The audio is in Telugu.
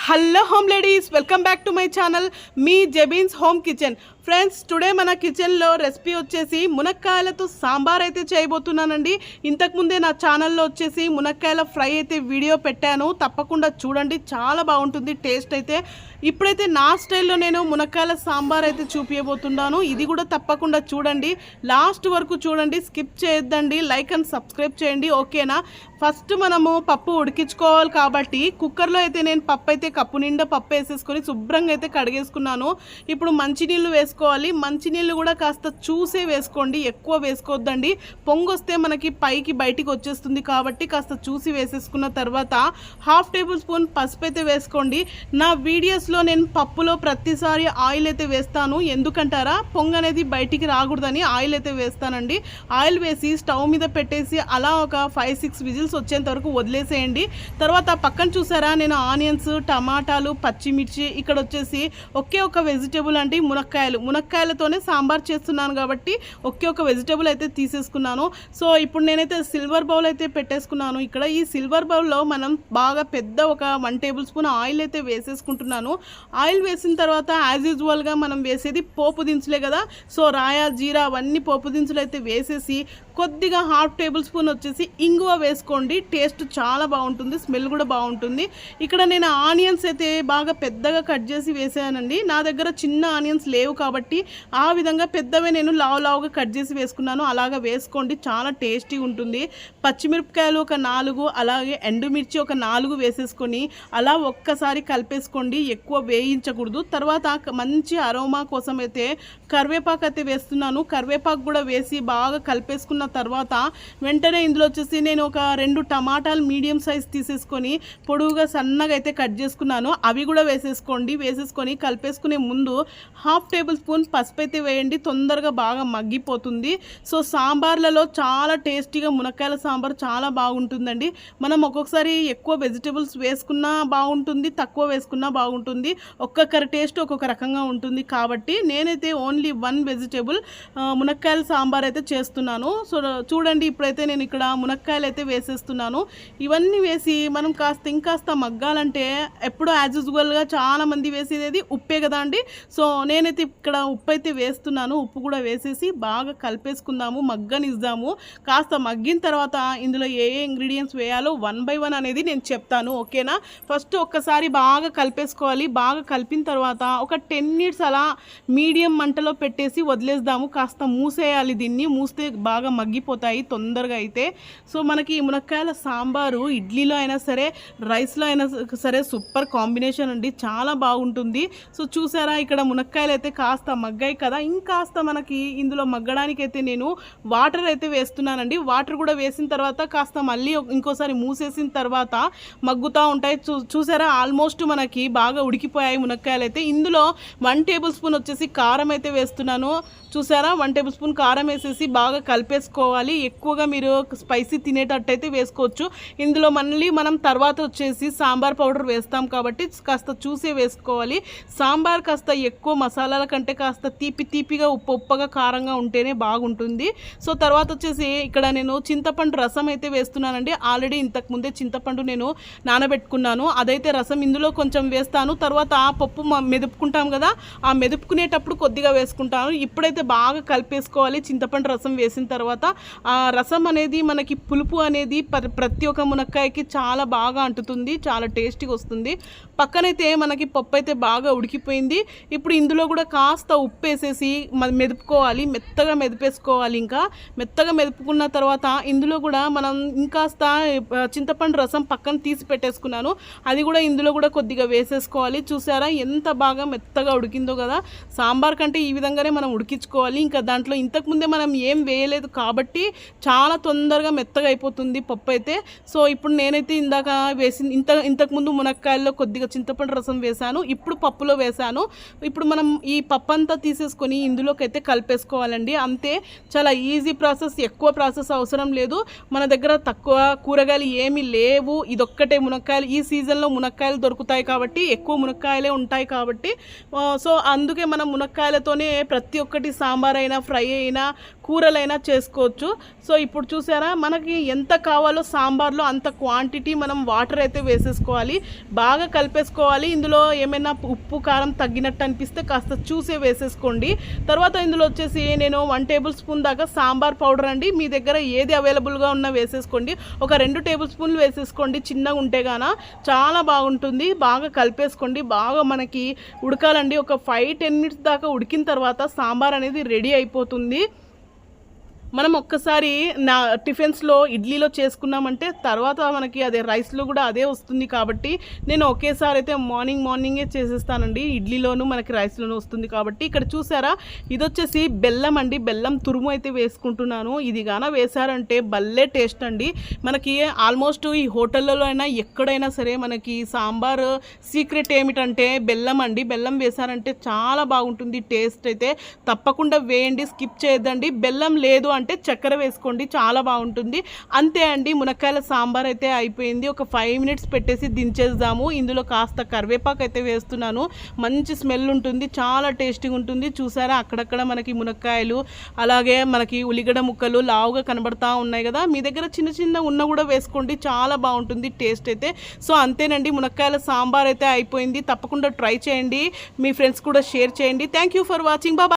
hello home ladies welcome back to my channel me జెబీన్స్ home kitchen Friends today మన కిచెన్లో రెసిపీ వచ్చేసి మునక్కాయలతో సాంబార్ అయితే చేయబోతున్నానండి. ఇంతకుముందే నా ఛానల్లో వచ్చేసి మునక్కాయల ఫ్రై అయితే వీడియో పెట్టాను. తప్పకుండా చూడండి చాలా బాగుంటుంది టేస్ట్ అయితే. ఇప్పుడైతే నా స్టైల్లో నేను మునక్కాయల సాంబార్ అయితే చూపించబోతున్నాను ఇది కూడా తప్పకుండా చూడండి. లాస్ట్ వరకు చూడండి స్కిప్ చేయొద్దండి లైక్ అండ్ సబ్స్క్రైబ్ చేయండి ఓకేనా? ఫస్ట్ మనము పప్పు ఉడికించుకోవాలి కాబట్టి కుక్కర్లో అయితే నేను పప్పు అయితే కప్పు నిండా పప్పు వేసేసుకొని శుభ్రంగా అయితే కడిగేసుకున్నాను. ఇప్పుడు మంచినీళ్ళు వేసుకోవాలి. మంచినీళ్ళు కూడా కాస్త చూసే వేసుకోండి. ఎక్కువ వేసుకోవద్దండి పొంగొస్తే మనకి పైకి బయటికి వచ్చేస్తుంది కాబట్టి కాస్త చూసి వేసేసుకున్న తర్వాత హాఫ్ టేబుల్ స్పూన్ పసుపు అయితే వేసుకోండి. నా వీడియోస్లో నేను పప్పులో ప్రతిసారి ఆయిల్ అయితే వేస్తాను. ఎందుకంటారా? పొంగ అనేది బయటికి రాకూడదని ఆయిల్ అయితే వేస్తానండి. ఆయిల్ వేసి స్టవ్ మీద పెట్టేసి అలా ఒక ఫైవ్ సిక్స్ విజిల్స్ వచ్చేంత వరకు వదిలేసేయండి. తర్వాత పక్కన చూసారా? నేను ఆనియన్స్ టమాటాలు పచ్చిమిర్చి ఇక్కడ వచ్చేసి ఒకే ఒక వెజిటేబుల్ అంటే మునక్కాయలు. మునక్కాయలతోనే సాంబార్ చేస్తున్నాను కాబట్టి ఒకే ఒక వెజిటేబుల్ అయితే తీసేసుకున్నాను. సో ఇప్పుడు నేనైతే సిల్వర్ బౌల్ అయితే పెట్టేసుకున్నాను. ఇక్కడ ఈ సిల్వర్ బౌల్లో మనం బాగా పెద్ద ఒక వన్ టేబుల్ స్పూన్ ఆయిల్ అయితే వేసేసుకుంటున్నాను. ఆయిల్ వేసిన తర్వాత యాజ్ యూజువల్గా మనం వేసేది పోపు దినుసులే కదా. సో రాయా జీరా అవన్నీ పోపు దినుసులు అయితే వేసేసి కొద్దిగా హాఫ్ టేబుల్ స్పూన్ వచ్చేసి ఇంగువ వేసుకోండి. టేస్ట్ చాలా బాగుంటుంది స్మెల్ కూడా బాగుంటుంది. ఇక్కడ నేను ఆనియన్స్ అయితే బాగా పెద్దగా కట్ చేసి వేసానండి. నా దగ్గర చిన్న ఆనియన్స్ లేవు కాబట్టి కాబట్టి ఆ విధంగా పెద్దవి నేను లావు లావుగా కట్ చేసి వేసుకున్నాను. అలాగా వేసుకోండి. చాలా టేస్టీ ఉంటుంది. పచ్చిమిరపకాయలు ఒక నాలుగు అలాగే ఎండుమిర్చి ఒక నాలుగు వేసేసుకొని అలా ఒక్కసారి కలిపేసుకోండి. ఎక్కువ వేయించకూడదు. తర్వాత మంచి అరోమా కోసం అయితే కరివేపాకు అయితే వేస్తున్నాను. కరివేపాకు కూడా వేసి బాగా కలిపేసుకున్న తర్వాత వెంటనే ఇందులో వచ్చేసి నేను ఒక రెండు టమాటాలు మీడియం సైజ్ తీసేసుకొని పొడవుగా సన్నగా అయితే కట్ చేసుకున్నాను. అవి కూడా వేసేసుకోండి. వేసేసుకొని కలిపేసుకునే ముందు హాఫ్ టేబుల్ స్పూన్ పసుపు అయితే వేయండి తొందరగా బాగా మగ్గిపోతుంది. సో సాంబార్లలో చాలా టేస్టీగా మునక్కాయల సాంబార్ చాలా బాగుంటుందండి. మనం ఒక్కొక్కసారి ఎక్కువ వెజిటేబుల్స్ వేసుకున్నా బాగుంటుంది తక్కువ వేసుకున్నా బాగుంటుంది. ఒక్కొక్కరి టేస్ట్ ఒక్కొక్క రకంగా ఉంటుంది. కాబట్టి నేనైతే ఓన్లీ వన్ వెజిటేబుల్ మునక్కాయల సాంబార్ అయితే చేస్తున్నాను. సో చూడండి ఇప్పుడైతే నేను ఇక్కడ మునక్కాయలు అయితే వేసేస్తున్నాను. ఇవన్నీ వేసి మనం కాస్త ఇంకాస్త మగ్గాలంటే ఎప్పుడో యాజ్ యూజువల్గా చాలామంది వేసేది ఉప్పే కదా అండి. సో నేనైతే ఇక్కడ ఉప్పు అయితే వేస్తున్నాను ఉప్పు కూడా వేసేసి బాగా కలిపేసుకుందాము మగ్గనిద్దాము. కాస్త మగ్గిన తర్వాత ఇందులో ఏ ఏ ఇంగ్రీడియంట్స్ వేయాలో వన్ బై వన్ అనేది నేను చెప్తాను ఓకేనా? ఫస్ట్ ఒక్కసారి బాగా కలిపేసుకోవాలి. బాగా కలిపిన తర్వాత ఒక టెన్ మినిట్స్ అలా మీడియం మంటలో పెట్టేసి వదిలేద్దాము. కాస్త మూసేయాలి దీన్ని. మూస్తే బాగా మగ్గిపోతాయి తొందరగా అయితే. సో మనకి ఈ మునక్కాయల సాంబారు ఇడ్లీలో అయినా సరే రైస్లో అయినా సరే సూపర్ కాంబినేషన్ అండి. చాలా బాగుంటుంది. సో చూసారా? ఇక్కడ మునక్కాయలు అయితే కాస్త కాస్త మగ్గాయి కదా. ఇంకాస్త మనకి ఇందులో మగ్గడానికి అయితే నేను వాటర్ అయితే వేస్తున్నానండి. వాటర్ కూడా వేసిన తర్వాత కాస్త మళ్ళీ ఇంకోసారి మూసేసిన తర్వాత మగ్గుతూ ఉంటాయి. చూ చూసారా? ఆల్మోస్ట్ మనకి బాగా ఉడికిపోయాయి మునక్కాయలు అయితే ఇందులో వన్ టేబుల్ స్పూన్ వచ్చేసి కారం అయితే వేస్తున్నాను. చూసారా? వన్ టేబుల్ స్పూన్ కారం వేసేసి బాగా కలిపేసుకోవాలి. ఎక్కువగా మీరు స్పైసీ తినేటట్టయితే వేసుకోవచ్చు. ఇందులో మళ్ళీ మనం తర్వాత వచ్చేసి సాంబార్ పౌడర్ వేస్తాం కాబట్టి కాస్త చూసే వేసుకోవాలి. సాంబార్ కాస్త ఎక్కువ మసాలాల కంటే కాస్త తీపి తీపిగా ఉప్పు ఉప్పగా కారంగా ఉంటేనే బాగుంటుంది. సో తర్వాత వచ్చేసి ఇక్కడ నేను చింతపండు రసం అయితే వేస్తున్నానండి. ఆల్రెడీ ఇంతకు ముందే చింతపండు నేను నానబెట్టుకున్నాను. అదైతే రసం ఇందులో కొంచెం వేస్తాను. తర్వాత ఆ పప్పు మ- మెదుపుకుంటాం కదా ఆ మెదుపుకునేటప్పుడు కొద్దిగా వేసుకుంటాను. ఇప్పుడైతే బాగా కలిపేసుకోవాలి. చింతపండు రసం వేసిన తర్వాత ఆ రసం అనేది మనకి పులుపు అనేది ప్రతి ఒక్క మునక్కాయకి చాలా బాగా అంటుతుంది. చాలా టేస్టీగా వస్తుంది. పక్కనైతే మనకి పప్పు అయితే బాగా ఉడికిపోయింది. ఇప్పుడు ఇందులో కూడా కాస్త ఉప్పు వేసేసి మెదుపుకోవాలి. మెత్తగా మెదిపేసుకోవాలి ఇంకా. మెత్తగా మెదుపుకున్న తర్వాత ఇందులో కూడా మనం ఇంకాస్త చింతపండు రసం పక్కన తీసి పెట్టేసుకున్నాను. అది కూడా ఇందులో కూడా కొద్దిగా వేసేసుకోవాలి. చూసారా ఎంత బాగా మెత్తగా ఉడికిందో కదా. సాంబార్ కంటే ఈ విధంగానే మనం వేసుకోవాలి ఇంకా దాంట్లో ఇంతకుముందే మనం ఏం వేయలేదు కాబట్టి చాలా తొందరగా మెత్తగా అయిపోతుంది పప్పు అయితే. సో ఇప్పుడు నేనైతే ఇందాక వేసి ఇంత ఇంతకుముందు మునక్కాయల్లో కొద్దిగా చింతపండు రసం వేశాను. ఇప్పుడు పప్పులో వేశాను. ఇప్పుడు మనం ఈ పప్పు అంతా తీసేసుకొని ఇందులోకి అయితే కలిపేసుకోవాలండి. అంతే చాలా ఈజీ ప్రాసెస్ ఎక్కువ ప్రాసెస్ అవసరం లేదు. మన దగ్గర తక్కువ కూరగాయలు ఏమీ లేవు. ఇదొక్కటే మునక్కాయలు. ఈ సీజన్లో మునక్కాయలు దొరుకుతాయి కాబట్టి ఎక్కువ మునక్కాయలే ఉంటాయి కాబట్టి. సో అందుకే మనం మునక్కాయలతోనే ప్రతి ఒక్కటి సాంబార్ అయినా ఫ్రై అయినా కూరలైనా చేసుకోవచ్చు. సో ఇప్పుడు చూసారా మనకి ఎంత కావాలో సాంబార్లో అంత క్వాంటిటీ మనం వాటర్ అయితే వేసేసుకోవాలి. బాగా కలిపేసుకోవాలి. ఇందులో ఏమైనా ఉప్పు కారం తగ్గినట్టు అనిపిస్తే కాస్త చూసే వేసేసుకోండి. తర్వాత ఇందులో వచ్చేసి నేను వన్ టేబుల్ స్పూన్ దాకా సాంబార్ పౌడర్ అండి. మీ దగ్గర ఏది అవైలబుల్గా ఉన్నా వేసేసుకోండి. ఒక రెండు టేబుల్ స్పూన్లు వేసేసుకోండి. చిన్నగా ఉంటే గాన చాలా బాగుంటుంది. బాగా కలిపేసుకోండి. బాగా మనకి ఉడకాలండి. ఒక ఫైవ్ టెన్ మినిట్స్ దాకా ఉడికిన తర్వాత సాంబార్ అనేది రెడీ అయిపోతుంది. మనం ఒక్కసారి నా టిఫిన్స్లో ఇడ్లీలో చేసుకున్నామంటే తర్వాత మనకి అదే రైస్లో కూడా అదే వస్తుంది కాబట్టి నేను ఒకేసారి అయితే మార్నింగ్ మార్నింగే చేసేస్తానండి. ఇడ్లీలోను మనకి రైస్లోనూ వస్తుంది కాబట్టి ఇక్కడ చూసారా? ఇది వచ్చేసి బెల్లం అండి. బెల్లం తురుము అయితే వేసుకుంటున్నాను. ఇది గాన వేశారంటే భలే టేస్ట్ అండి. మనకి ఆల్మోస్ట్ ఈ హోటళ్ళలో అయినా ఎక్కడైనా సరే మనకి సాంబార్ సీక్రెట్ ఏమిటంటే బెల్లం అండి. బెల్లం వేశారంటే చాలా బాగుంటుంది టేస్ట్ అయితే. తప్పకుండా వేయండి స్కిప్ చేయొద్దండి. బెల్లం లేదు అంటే చక్కెర వేసుకోండి చాలా బాగుంటుంది. అంతే అండి మునక్కాయల సాంబార్ అయితే అయిపోయింది. ఒక ఫైవ్ మినిట్స్ పెట్టేసి దించేద్దాము. ఇందులో కాస్త కరివేపాకు అయితే వేస్తున్నాను. మంచి స్మెల్ ఉంటుంది చాలా టేస్టీగా ఉంటుంది. చూసారా అక్కడక్కడ మనకి మునక్కాయలు అలాగే మనకి ఉల్లిగడ్డ ముక్కలు లావుగా కనబడతా ఉన్నాయి కదా. మీ దగ్గర చిన్న చిన్న ఉన్న కూడా వేసుకోండి చాలా బాగుంటుంది టేస్ట్ అయితే. సో అంతేనండి మునక్కాయల సాంబార్ అయితే అయిపోయింది. తప్పకుండా ట్రై చేయండి. మీ ఫ్రెండ్స్ కూడా షేర్ చేయండి. Thank you for watching Baba